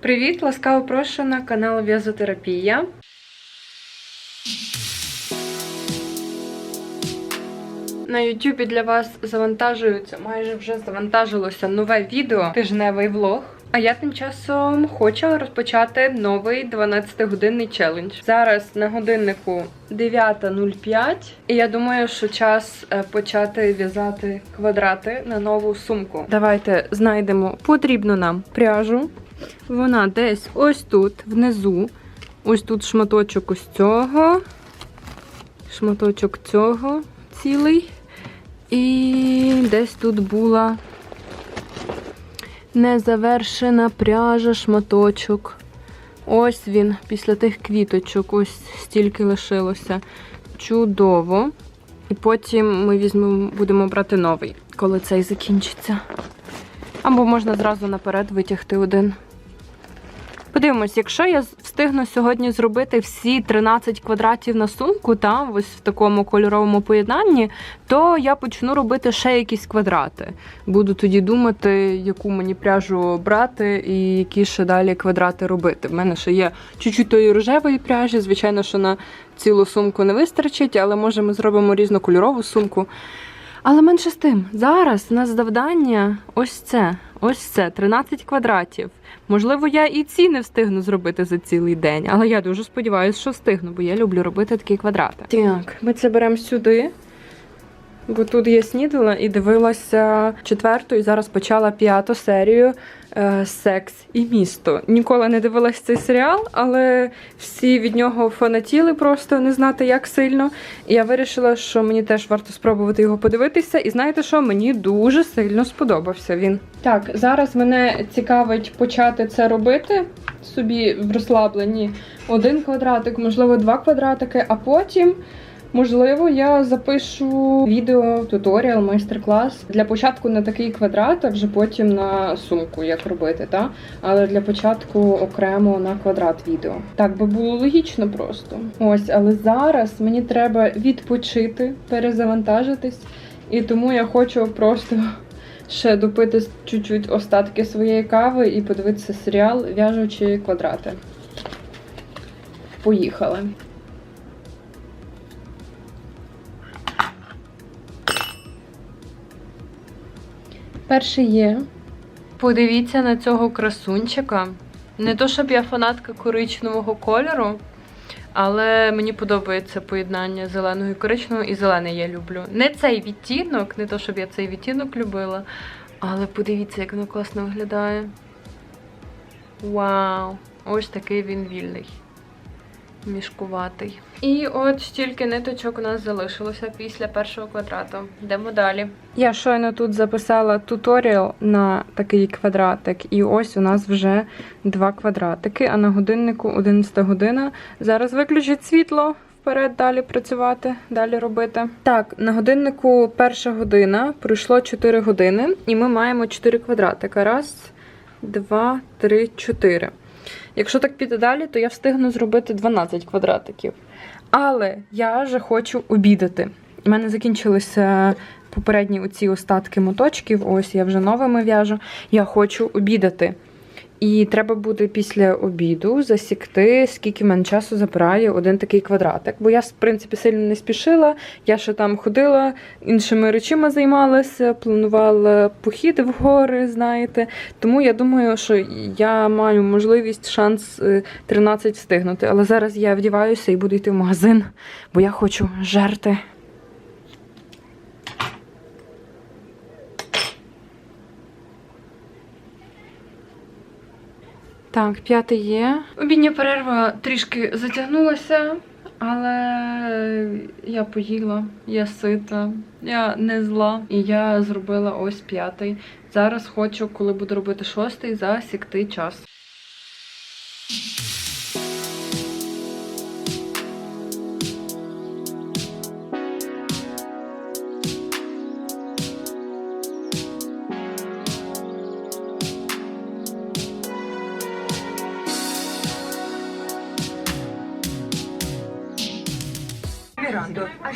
Привіт, ласкаво прошу на канал В'язотерапія. На Ютубі для вас завантажується, майже вже завантажилося нове відео, тижневий влог. А я тим часом хочу розпочати новий 12-годинний челендж. Зараз на годиннику 9.05, і я думаю, що час е, почати в'язати квадрати на нову сумку. Давайте знайдемо потрібну нам пряжу. Вона десь ось тут, внизу. Ось тут шматочок ось цього, шматочок цього цілий. І десь тут була незавершена пряжа, шматочок. Ось він, після тих квіточок, ось стільки лишилося. Чудово. І потім ми візьмемо, будемо брати новий, коли цей закінчиться. Або можна зразу наперед витягти один. Подивимось, якщо я встигну сьогодні зробити всі 13 квадратів на сумку, та ось в такому кольоровому поєднанні, то я почну робити ще якісь квадрати. Буду тоді думати, яку мені пряжу брати і які ще далі квадрати робити. В мене ще є чуть-чуть тої рожевої пряжі. Звичайно, що на цілу сумку не вистачить, але може ми зробимо різнокольорову сумку. Але менше з тим, зараз у нас завдання ось це. Ось це 13 квадратів. Можливо, я і ці не встигну зробити за цілий день, але я дуже сподіваюся, що встигну, бо я люблю робити такі квадрати. Так, ми це беремо сюди. Бо тут я снідала і дивилася четверту, і зараз почала п'яту серію Секс і місто. Ніколи не дивилася цей серіал, але всі від нього фанатіли просто не знати як сильно. І я вирішила, що мені теж варто спробувати його подивитися. І знаєте що? Мені дуже сильно сподобався він. Так, зараз мене цікавить почати це робити собі в розслабленні. Один квадратик, можливо, два квадратики, а потім. Можливо, я запишу відео, туторіал, майстер-клас для початку на такий квадрат, а вже потім на сумку, як робити, та? але для початку окремо на квадрат відео. Так би було логічно просто. Ось, але зараз мені треба відпочити, перезавантажитись, і тому я хочу просто ще допити чуть-чуть остатки своєї кави і подивитися серіал, в'яжучи квадрати. Поїхали. Перший є. Подивіться на цього красунчика. Не то, щоб я фанатка коричневого кольору, але мені подобається поєднання зеленого і коричневого, і зелений я люблю. Не цей відтінок, не то, щоб я цей відтінок любила, але подивіться, як воно класно виглядає. Вау! Ось такий він вільний. Мішкуватий. І от стільки ниточок у нас залишилося після першого квадрату. Йдемо далі. Я щойно тут записала туторіал на такий квадратик, і ось у нас вже два квадратики, а на годиннику 11 година. Зараз виключить світло. Вперед далі працювати, далі робити. Так, на годиннику перша година, пройшло 4 години, і ми маємо 4 квадратика. Раз, два, три, чотири. Якщо так піде далі, то я встигну зробити 12 квадратиків. Але я вже хочу обідати. У мене закінчилися попередні оці остатки моточків. Ось я вже новими в'яжу. Я хочу обідати. І треба буде після обіду засікти, скільки мене часу забирає один такий квадратик. Бо я, в принципі, сильно не спішила. Я ще там ходила, іншими речима займалася, планувала похід в гори, знаєте. Тому я думаю, що я маю можливість, шанс е, 13 встигнути. Але зараз я вдіваюся і буду йти в магазин, бо я хочу жерти. Так, п'ятий є. Обідня перерва трішки затягнулася, але я поїла, я сита, я не зла. І я зробила ось п'ятий. Зараз хочу, коли буду робити шостий, засікти час.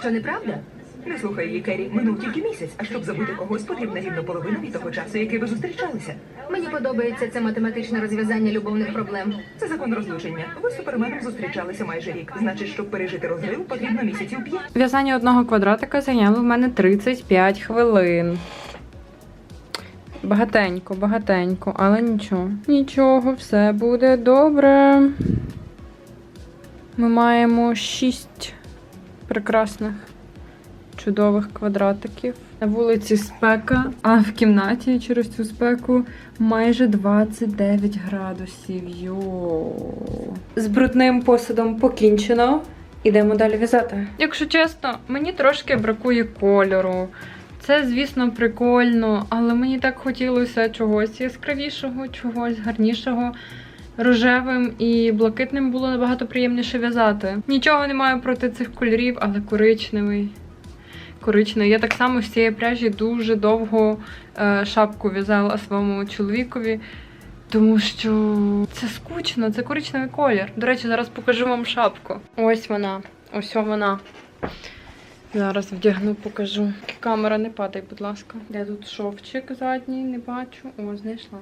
Що неправда? Не слухай її, Керрі. Минув тільки місяць, а щоб забути когось, потрібна рівно половина від того часу, який ви зустрічалися. Мені подобається це математичне розв'язання любовних проблем. Це закон розлучення. Ви з суперменом зустрічалися майже рік. Значить, щоб пережити розрив, потрібно місяців п'ять. В'язання одного квадратика зайняло в мене 35 хвилин. Багатенько, багатенько, але нічого. Нічого, все буде добре. Ми маємо 6 прекрасних, чудових квадратиків. На вулиці спека, а в кімнаті через цю спеку майже 29 градусів. Йо. З брудним посудом покінчено. Ідемо далі в'язати. Якщо чесно, мені трошки бракує кольору. Це, звісно, прикольно, але мені так хотілося чогось яскравішого, чогось гарнішого. Рожевим і блакитним було набагато приємніше в'язати. Нічого не маю проти цих кольорів, але коричневий. Коричневий. Я так само з цієї пряжі дуже довго е, шапку в'язала своєму чоловікові. Тому що це скучно, це коричневий колір. До речі, зараз покажу вам шапку. Ось вона. Ось вона. Зараз вдягну, покажу. Камера не падай, будь ласка. Де тут шовчик задній, не бачу. О, знайшла.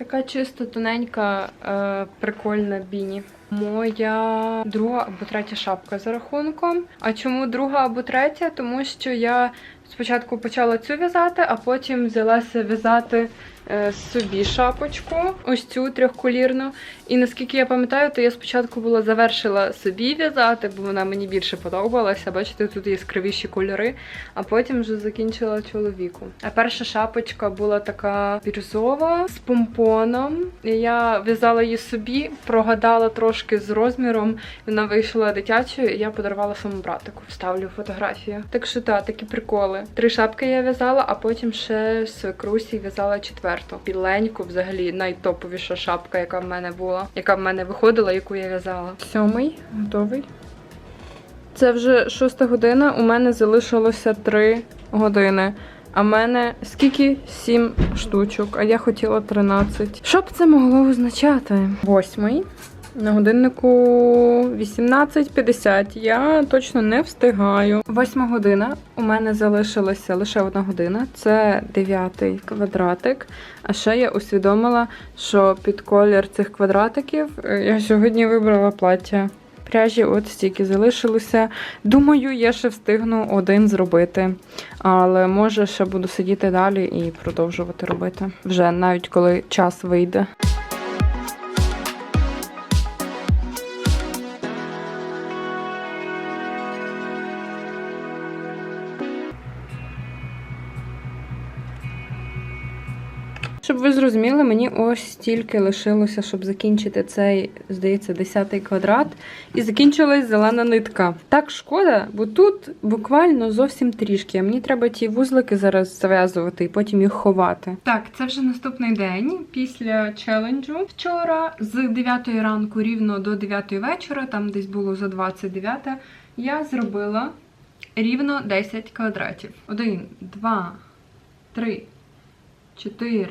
Така чисто тоненька, е, прикольна біні. Моя друга або третя шапка за рахунком. А чому друга або третя? Тому що я спочатку почала цю в'язати, а потім взялася в'язати е, собі шапочку, ось цю трьохколірну. І наскільки я пам'ятаю, то я спочатку була завершила собі в'язати, бо вона мені більше подобалася. Бачите, тут яскравіші кольори, а потім вже закінчила чоловіку. А перша шапочка була така бірюзова з помпоном. Я в'язала її собі, прогадала трошки з розміром. Вона вийшла дитячою, і я подарувала своєму братику. Вставлю фотографію. Так що так, такі приколи. Три шапки я в'язала, а потім ще свекрусі в'язала четверту. Біленьку, взагалі найтоповіша шапка, яка в мене була, яка в мене виходила, яку я в'язала. Сьомий, готовий. Це вже шоста година. У мене залишилося три години. А в мене скільки? Сім штучок, а я хотіла 13. Що б це могло означати? Восьмий. На годиннику 18.50. Я точно не встигаю. Восьма година. У мене залишилася лише одна година. Це дев'ятий квадратик. А ще я усвідомила, що під колір цих квадратиків е, я сьогодні вибрала плаття. Пряжі от стільки залишилося. Думаю, я ще встигну один зробити. Але може ще буду сидіти далі і продовжувати робити. Вже навіть коли час вийде. Зрозуміли, мені ось стільки лишилося, щоб закінчити цей, здається, 10 квадрат. І закінчилась зелена нитка. Так шкода, бо тут буквально зовсім трішки. Мені треба ті вузлики зараз зав'язувати і потім їх ховати. Так, це вже наступний день після челенджу. Вчора з 9 ранку рівно до 9 вечора, там десь було за 29, я зробила рівно 10 квадратів. 1, 2, 3, 4,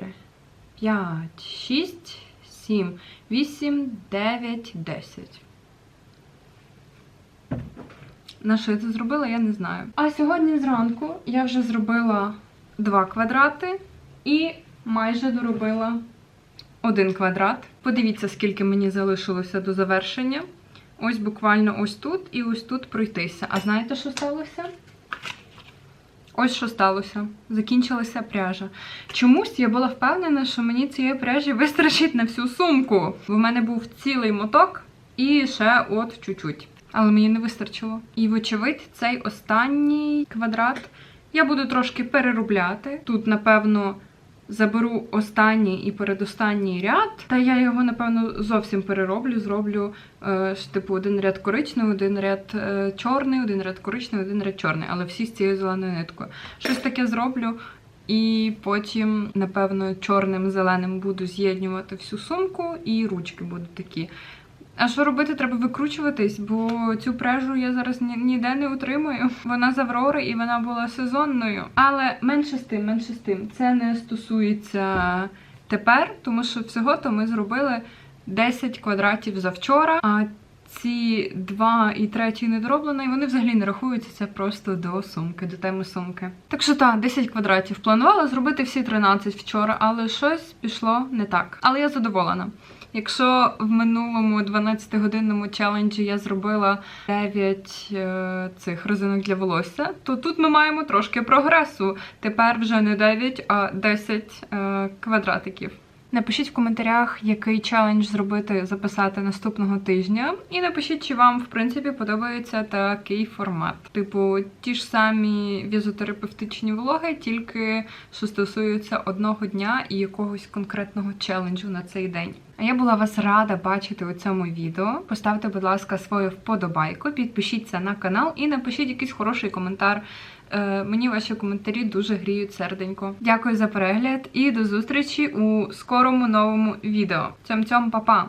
5, 6, 7, 8, 9, 10. На що я це зробила, я не знаю. А сьогодні зранку я вже зробила 2 квадрати і майже доробила один квадрат. Подивіться, скільки мені залишилося до завершення. Ось буквально ось тут і ось тут пройтися. А знаєте, що сталося? Ось що сталося. Закінчилася пряжа. Чомусь я була впевнена, що мені цієї пряжі вистачить на всю сумку. Бо в мене був цілий моток і ще от чуть-чуть. Але мені не вистачило. І, вочевидь, цей останній квадрат я буду трошки переробляти. Тут, напевно, заберу останній і передостанній ряд. Та я його, напевно, зовсім перероблю. Зроблю е, типу один ряд коричневий, один ряд е, чорний, один ряд коричневий, один ряд чорний, але всі з цією зеленою ниткою. Щось таке зроблю. І потім, напевно, чорним зеленим буду з'єднювати всю сумку, і ручки будуть такі. А що робити? Треба викручуватись, бо цю пряжу я зараз ні- ніде не утримую. Вона з Аврори і вона була сезонною. Але менше з тим, менше з тим. Це не стосується тепер, тому що всього то ми зробили 10 квадратів завчора. А ці два і третій недороблений, вони взагалі не рахуються, це просто до сумки, до теми сумки. Так що так, 10 квадратів. Планувала зробити всі 13 вчора, але щось пішло не так. Але я задоволена. Якщо в минулому 12-годинному челенджі я зробила 9 е, цих резинок для волосся, то тут ми маємо трошки прогресу. Тепер вже не 9, а 10 е, квадратиків. Напишіть в коментарях, який челендж зробити, записати наступного тижня. І напишіть, чи вам в принципі подобається такий формат. Типу, ті ж самі візотерапевтичні влоги, тільки що стосуються одного дня і якогось конкретного челенджу на цей день. А я була вас рада бачити у цьому відео. Поставте, будь ласка, свою вподобайку, підпишіться на канал і напишіть якийсь хороший коментар. Е, Мені ваші коментарі дуже гріють серденько. Дякую за перегляд і до зустрічі у скорому новому відео. Цьом-цьом, па-па!